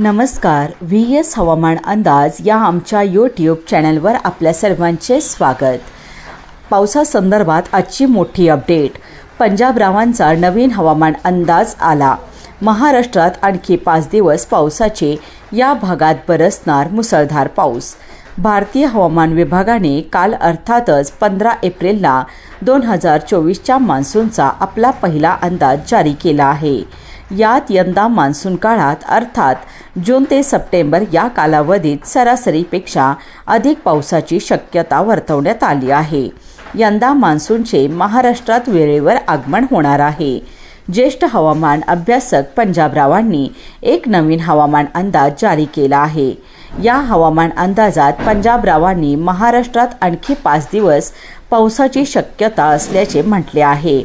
नमस्कार V S हवामान अंदाज या आमच्या यूट्यूब चॅनलवर आपल्या सर्वांचे स्वागत. पावसासंदर्भात आजची मोठी अपडेट पंजाबरावांचा नवीन हवामान अंदाज आला. महाराष्ट्रात आणखी पाच दिवस पावसाचे या भागात बरसणार मुसळधार पाऊस. भारतीय हवामान विभागाने काल अर्थातच पंधरा एप्रिलला दोन हजार चोवीसच्या मान्सूनचा आपला पहिला अंदाज जारी केला आहे. यात यंदा मान्सून काळात अर्थात जून ते सप्टेंबर या कालावधीत सरासरीपेक्षा अधिक पावसाची शक्यता वर्तवण्यात आली आहे. यंदा मान्सूनचे महाराष्ट्रात वेळेवर आगमन होणार आहे. ज्येष्ठ हवामान अभ्यासक पंजाबरावांनी एक नवीन हवामान अंदाज जारी केला आहे. या हवामान अंदाजात पंजाबरावांनी महाराष्ट्रात आणखी पाच दिवस पावसाची शक्यता असल्याचे म्हटले आहे.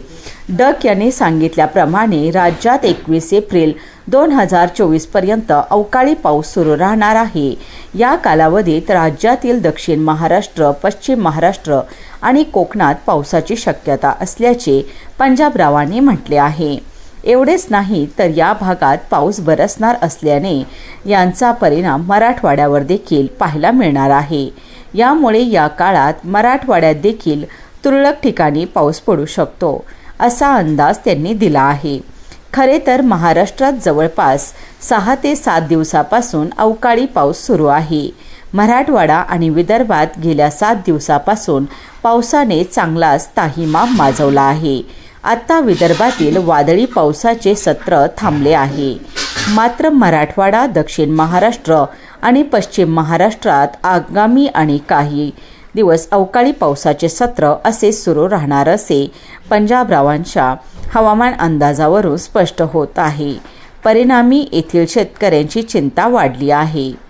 डक यांनी सांगितल्याप्रमाणे राज्यात एकवीस एप्रिल दोन हजार चोवीसपर्यंत अवकाळी पाऊस सुरू राहणार आहे. या कालावधीत राज्यातील दक्षिण महाराष्ट्र पश्चिम महाराष्ट्र आणि कोकणात पावसाची शक्यता असल्याचे पंजाबरावांनी म्हटले आहे. एवढेच नाही तर या भागात पाऊस बरसणार असल्याने यांचा परिणाम मराठवाड्यावर देखील पाहायला मिळणार आहे. यामुळे या काळात मराठवाड्यात देखील तुरळक ठिकाणी पाऊस पडू शकतो. असा अंदाज त्यांनी दिला आहे. खरे तर महाराष्ट्रात जवळपास सहा ते सात दिवसापासून अवकाळी पाऊस सुरू आहे. मराठवाडा आणि विदर्भात गेल्या सात दिवसापासून पावसाने चांगलाच ताहिमा माजवला आहे. आत्ता विदर्भातील वादळी पावसाचे सत्र थांबले आहे. मात्र मराठवाडा दक्षिण महाराष्ट्र आणि पश्चिम महाराष्ट्रात आगामी आणि काही दिवस अवकाळी पावसाचे सत्र असे सुरू राहणार असे. पंजाबरावांच्या हवामान अंदाजावरून स्पष्ट होत आहे. परिणामी येथील शेतकऱ्यांची चिंता वाढली आहे.